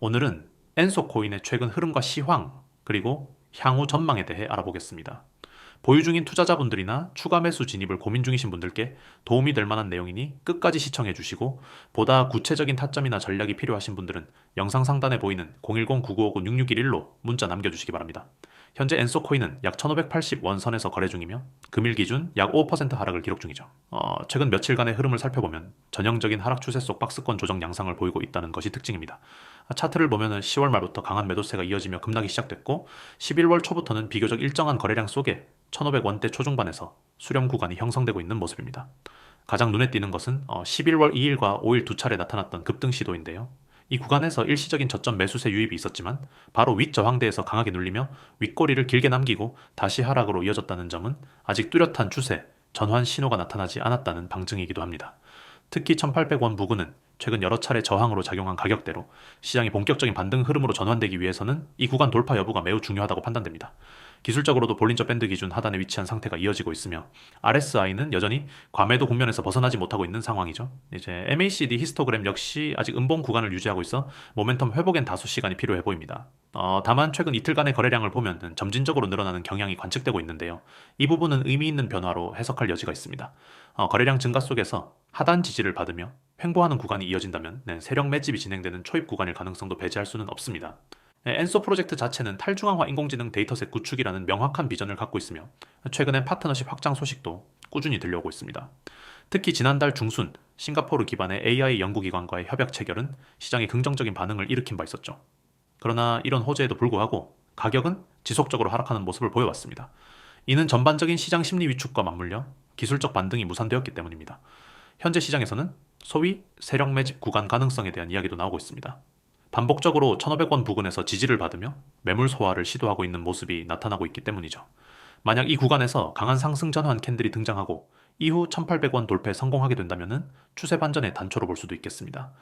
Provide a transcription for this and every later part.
오늘은 엔소 코인의 최근 흐름과 시황 그리고 향후 전망에 대해 알아보겠습니다. 보유 중인 투자자분들이나 추가 매수 진입을 고민 중이신 분들께 도움이 될 만한 내용이니 끝까지 시청해 주시고 보다 구체적인 타점이나 전략이 필요하신 분들은 영상 상단에 보이는 010-9959-6611로 문자 남겨주시기 바랍니다. 현재 엔소 코인은 약 1580원 선에서 거래 중이며 금일 기준 약 5% 하락을 기록 중이죠. 어, 최근 며칠간의 흐름을 살펴보면 전형적인 하락 추세 속 박스권 조정 양상을 보이고 있다는 것이 특징입니다. 차트를 보면은 10월 말부터 강한 매도세가 이어지며 급락이 시작됐고 11월 초부터는 비교적 일정한 거래량 속에 1500원대 초중반에서 수렴 구간이 형성되고 있는 모습입니다. 가장 눈에 띄는 것은 어, 11월 2일과 5일 두 차례 나타났던 급등 시도인데요. 이 구간에서 일시적인 저점 매수세 유입이 있었지만 바로 윗 저항대에서 강하게 눌리며 윗꼬리를 길게 남기고 다시 하락으로 이어졌다는 점은 아직 뚜렷한 추세, 전환 신호가 나타나지 않았다는 방증이기도 합니다. 특히 1800원 부근은 최근 여러 차례 저항으로 작용한 가격대로 시장이 본격적인 반등 흐름으로 전환되기 위해서는 이 구간 돌파 여부가 매우 중요하다고 판단됩니다. 기술적으로도 볼린저 밴드 기준 하단에 위치한 상태가 이어지고 있으며 RSI는 여전히 과매도 국면에서 벗어나지 못하고 있는 상황이죠. 이제 MACD 히스토그램 역시 아직 음봉 구간을 유지하고 있어 모멘텀 회복엔 다소 시간이 필요해 보입니다. 어, 다만 최근 이틀간의 거래량을 보면 점진적으로 늘어나는 경향이 관측되고 있는데요. 이 부분은 의미 있는 변화로 해석할 여지가 있습니다. 어, 거래량 증가 속에서 하단 지지를 받으며 횡보하는 구간이 이어진다면 네, 세력 매집이 진행되는 초입 구간일 가능성도 배제할 수는 없습니다. 네, 엔소 프로젝트 자체는 탈중앙화 인공지능 데이터셋 구축이라는 명확한 비전을 갖고 있으며 최근엔 파트너십 확장 소식도 꾸준히 들려오고 있습니다. 특히 지난달 중순 싱가포르 기반의 AI 연구기관과의 협약 체결은 시장에 긍정적인 반응을 일으킨 바 있었죠. 그러나 이런 호재에도 불구하고 가격은 지속적으로 하락하는 모습을 보여왔습니다. 이는 전반적인 시장 심리 위축과 맞물려 기술적 반등이 무산되었기 때문입니다. 현재 시장에서는 소위 세력 매집 구간 가능성에 대한 이야기도 나오고 있습니다. 반복적으로 1,500원 부근에서 지지를 받으며 매물 소화를 시도하고 있는 모습이 나타나고 있기 때문이죠. 만약 이 구간에서 강한 상승 전환 캔들이 등장하고 이후 1,800원 돌파에 성공하게 된다면 추세 반전의 단초로 볼 수도 있겠습니다.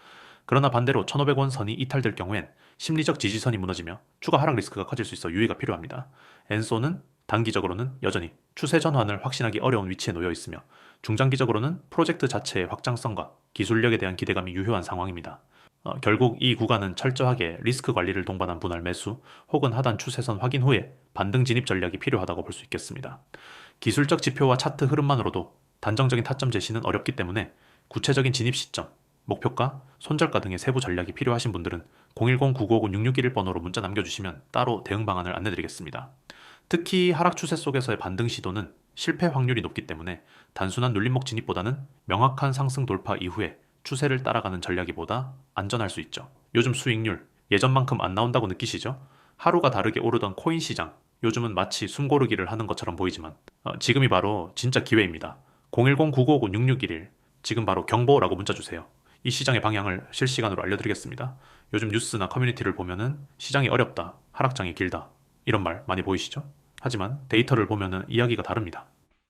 그러나 반대로 1,500원 선이 이탈될 경우엔 심리적 지지선이 무너지며 추가 하락 리스크가 커질 수 있어 유의가 필요합니다. 엔소는 단기적으로는 여전히 추세 전환을 확신하기 어려운 위치에 놓여 있으며 중장기적으로는 프로젝트 자체의 확장성과 기술력에 대한 기대감이 유효한 상황입니다. 어, 결국 이 구간은 철저하게 리스크 관리를 동반한 분할 매수 혹은 하단 추세선 확인 후에 반등 진입 전략이 필요하다고 볼 수 있겠습니다. 기술적 지표와 차트 흐름만으로도 단정적인 타점 제시는 어렵기 때문에 구체적인 진입 시점, 목표가, 손절가 등의 세부 전략이 필요하신 분들은 010-9959-6611 번호로 문자 남겨주시면 따로 대응 방안을 안내드리겠습니다. 특히 하락 추세 속에서의 반등 시도는 실패 확률이 높기 때문에 단순한 눌림목 진입보다는 명확한 상승 돌파 이후에 추세를 따라가는 전략이보다 안전할 수 있죠. 요즘 수익률 예전만큼 안 나온다고 느끼시죠? 하루가 다르게 오르던 코인 시장 요즘은 마치 숨고르기를 하는 것처럼 보이지만 어, 지금이 바로 진짜 기회입니다. 010-9959-6611 지금 바로 경보라고 문자 주세요. 이 시장의 방향을 실시간으로 알려드리겠습니다. 요즘 뉴스나 커뮤니티를 보면은 시장이 어렵다, 하락장이 길다 이런 말 많이 보이시죠? 하지만 데이터를 보면은 이야기가 다릅니다.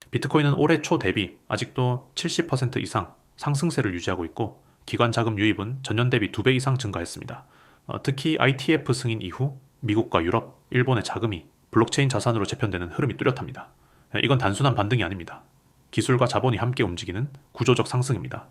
비트코인은 올해 초 대비 아직도 70% 이상 상승세를 유지하고 있고 기관 자금 유입은 전년 대비 2배 이상 증가했습니다. 어, 특히 ITF 승인 이후 미국과 유럽, 일본의 자금이 블록체인 자산으로 재편되는 흐름이 뚜렷합니다. 예, 이건 단순한 반등이 아닙니다. 기술과 자본이 함께 움직이는 구조적 상승입니다.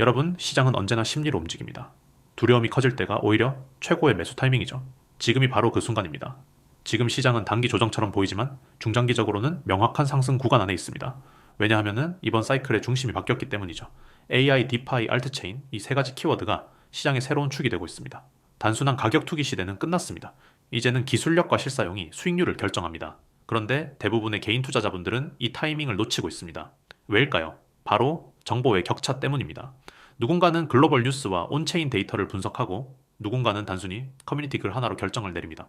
여러분, 시장은 언제나 심리로 움직입니다. 두려움이 커질 때가 오히려 최고의 매수 타이밍이죠. 지금이 바로 그 순간입니다. 지금 시장은 단기 조정처럼 보이지만 중장기적으로는 명확한 상승 구간 안에 있습니다. 왜냐하면 이번 사이클의 중심이 바뀌었기 때문이죠. AI, 디파이, 알트체인 이 세 가지 키워드가 시장의 새로운 축이 되고 있습니다. 단순한 가격 투기 시대는 끝났습니다. 이제는 기술력과 실사용이 수익률을 결정합니다. 그런데 대부분의 개인 투자자분들은 이 타이밍을 놓치고 있습니다. 왜일까요? 바로 정보의 격차 때문입니다. 누군가는 글로벌 뉴스와 온체인 데이터를 분석하고 누군가는 단순히 커뮤니티 글 하나로 결정을 내립니다.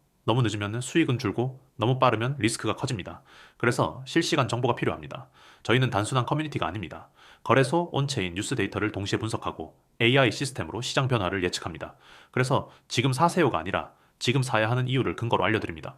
너무 늦으면 수익은 줄고 너무 빠르면 리스크가 커집니다. 그래서 실시간 정보가 필요합니다. 저희는 단순한 커뮤니티가 아닙니다. 거래소, 온체인, 뉴스 데이터를 동시에 분석하고 AI 시스템으로 시장 변화를 예측합니다. 그래서 지금 사세요가 아니라 지금 사야 하는 이유를 근거로 알려드립니다.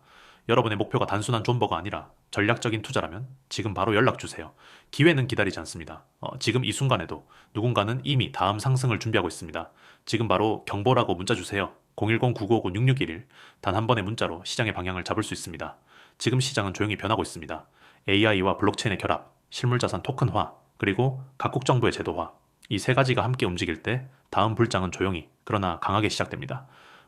여러분의 목표가 단순한 존버가 아니라 전략적인 투자라면 지금 바로 연락 주세요. 기회는 기다리지 않습니다. 어, 지금 이 순간에도 누군가는 이미 다음 상승을 준비하고 있습니다. 지금 바로 경보라고 문자 주세요. 010-9959-6611. 단 한 번의 문자로 시장의 방향을 잡을 수 있습니다. 지금 시장은 조용히 변하고 있습니다. AI와 블록체인의 결합, 실물자산 토큰화, 그리고 각국 정부의 제도화. 이 세 가지가 함께 움직일 때 다음 불장은 조용히, 그러나 강하게 시작됩니다.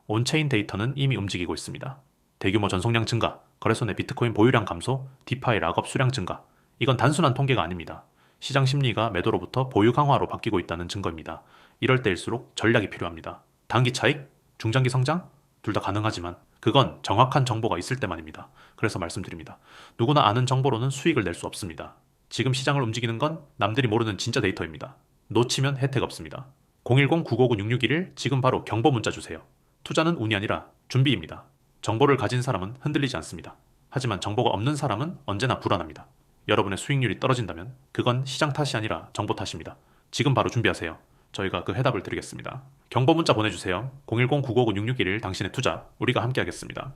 온체인 데이터는 이미 움직이고 있습니다. 대규모 전송량 증가, 거래소 내 비트코인 보유량 감소, 디파이 락업 수량 증가. 이건 단순한 통계가 아닙니다. 시장 심리가 매도로부터 보유 강화로 바뀌고 있다는 증거입니다. 이럴 때일수록 전략이 필요합니다. 단기 차익, 중장기 성장? 둘 다 가능하지만 그건 정확한 정보가 있을 때만입니다. 그래서 말씀드립니다. 누구나 아는 정보로는 수익을 낼 수 없습니다. 지금 시장을 움직이는 건 남들이 모르는 진짜 데이터입니다. 놓치면 혜택 없습니다. 010-959-6611 지금 바로 경보 문자 주세요. 투자는 운이 아니라 준비입니다. 정보를 가진 사람은 흔들리지 않습니다. 하지만 정보가 없는 사람은 언제나 불안합니다. 여러분의 수익률이 떨어진다면 그건 시장 탓이 아니라 정보 탓입니다. 지금 바로 준비하세요. 저희가 그 해답을 드리겠습니다. 경보 문자 보내주세요. 010-959-6611 당신의 투자 우리가 함께하겠습니다.